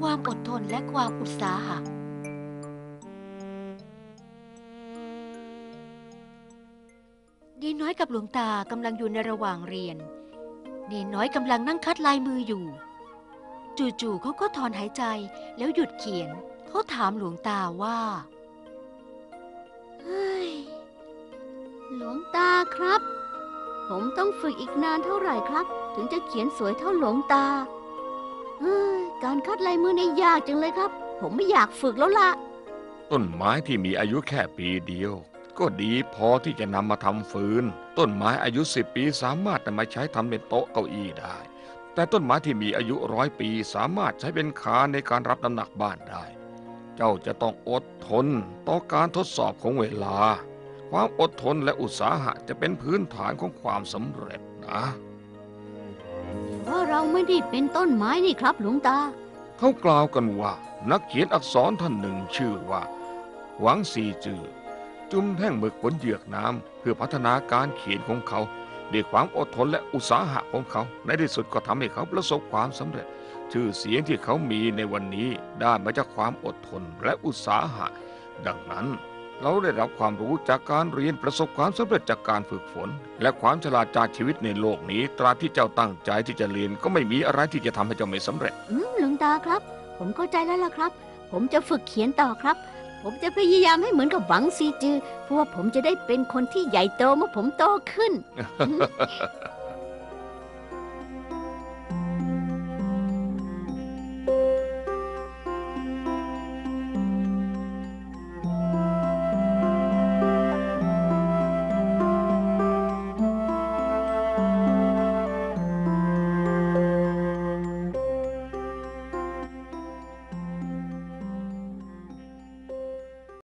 ความอดทนและความอุตสาหะเนนน้อยกับหลวงตากำลังอยู่ในระหว่างเรียนเนนน้อยกำลังนั่งคัดลายมืออยู่ จู่ๆเขาก็ถอนหายใจแล้วหยุดเขียน เขาถามหลวงตาว่าเฮ้ยหลวงตาครับ ผมต้องฝึกอีกนานเท่าไหร่ครับ ถึงจะเขียนสวยเท่าหลวงตา การคัดลายมือเนี่ยากจังเลยครับ ผมไม่อยากฝึกแล้วล่ะ ต้นไม้ที่มีอายุแค่ปีเดียว ก็ดีพอที่จะนำมาทำฟืน ต้นไม้อายุสิบปีสามารถนำมาใช้ทำเป็นโต๊ะเก้าอี้ได้ แต่ต้นไม้ที่มีอายุร้อยปีสามารถใช้เป็นคานในการรับน้ำหนักบ้านได้ เจ้าจะต้องอดทนต่อการทดสอบของเวลา ความอดทนและอุตสาหะจะเป็นพื้นฐานของความสำเร็จนะ เราไม่ได้เป็นต้นไม้นี่ครับหลวงตา เขากล่าวกันว่า นักเขียนอักษรท่านหนึ่งชื่อว่า หวังซีจือ จุ่มแท่งหมึกบนเหยือกน้ำเพื่อพัฒนาการเขียนของเขาด้วยความอดทนและอุตสาหะของเขา ในที่สุดก็ทำให้เขาประสบความสำเร็จ ชื่อเสียงที่เขามีในวันนี้ได้มาจากความอดทนและอุตสาหะ ดังนั้น เราได้รับความรู้จากการเรียนประสบความสำเร็จจากการฝึกฝน และความฉลาดจากชีวิตในโลกนี้ ตราบที่เจ้าตั้งใจที่จะเรียนก็ไม่มีอะไรที่จะทำให้เจ้าไม่สำเร็จ อืมหลวงตาครับ ผมเข้าใจแล้วล่ะครับ ผมจะฝึกเขียนต่อครับ ผมจะพยายามให้เหมือนกับหวังซีจือเพื่อว่าผมจะได้เป็นคนที่ใหญ่โตเมื่อผมโตขึ้น